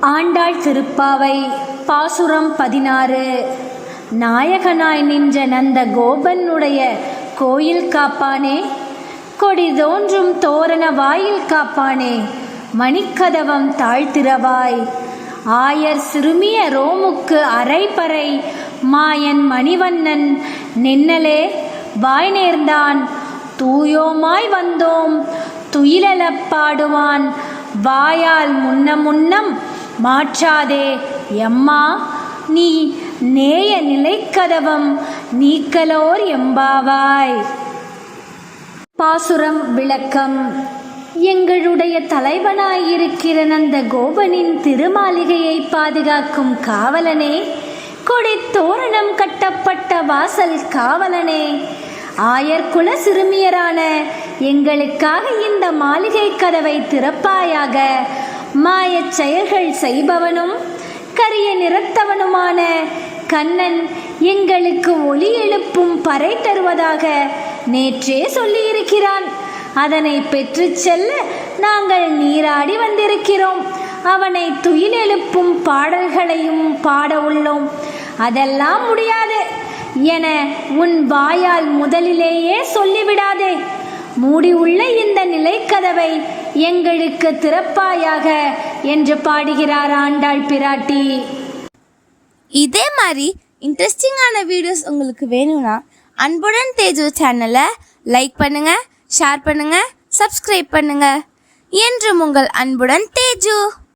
ஆண்டாள் திருப்பாவை பாசுரம் பதினாறு. நாயகனாய் நின்ற நந்த கோபனுடைய கோயில் காப்பானே கொடி தோன்றும் தோரண வாயில் காப்பானே மணிக்கதவம் தாழ்த்திரவாய். ஆயர் சிறுமிய ரோமுக்கு அரைப்பறை மாயன் மணிவண்ணன் நின்னலே வாய் நேர்ந்தான் தூயோமாய் வந்தோம் துயிலெழப் பாடுவான் வாயால் முன்ன முன்னம் மாற்றாதே எம்மா. நீ நேய நிலைக்கதவம் நீக்கலோர் எம்பாவாய். பாசுரம் விளக்கம். எங்களுடைய தலைவனாயிருக்கிற நந்த கோபனின் திருமாளிகையை பாதுகாக்கும் காவலனே கொடி தோரணம் கட்டப்பட்ட வாசல் காவலனே. ஆயர்குல சிறுமியரான எங்களுக்காக இந்த மாளிகை கதவை திறப்பாயாக மாயச் செயல்கள் செய்பவனும் கரிய நிறத்தவனுமான கண்ணன் எங்களுக்கு ஒளி எழுப்பும் பறை தருவதாக நேற்றே சொல்லியிருக்கிறான். அதனை பெற்றுச் செல்ல நாங்கள் நீராடி வந்திருக்கிறோம். அவனை துயில் எழுப்பும் பாடல்களையும் பாட உள்ளோம். அதெல்லாம் முடியாது என உன் வாயால் முதலிலேயே சொல்லிவிடாதே. மூடி உள்ள இந்த நிலைக்கதவை எங்களுக்கு திறப்பாயாக என்று பாடுகிறார் ஆண்டாள் பிராட்டி. இதே மாதிரி இன்ட்ரெஸ்டிங்கான வீடியோஸ் உங்களுக்கு வேணும்னா அன்புடன் தேஜு சேனலை லைக் பண்ணுங்க ஷேர் பண்ணுங்க சப்ஸ்கிரைப் பண்ணுங்க. என்றும் உங்கள் அன்புடன் தேஜு.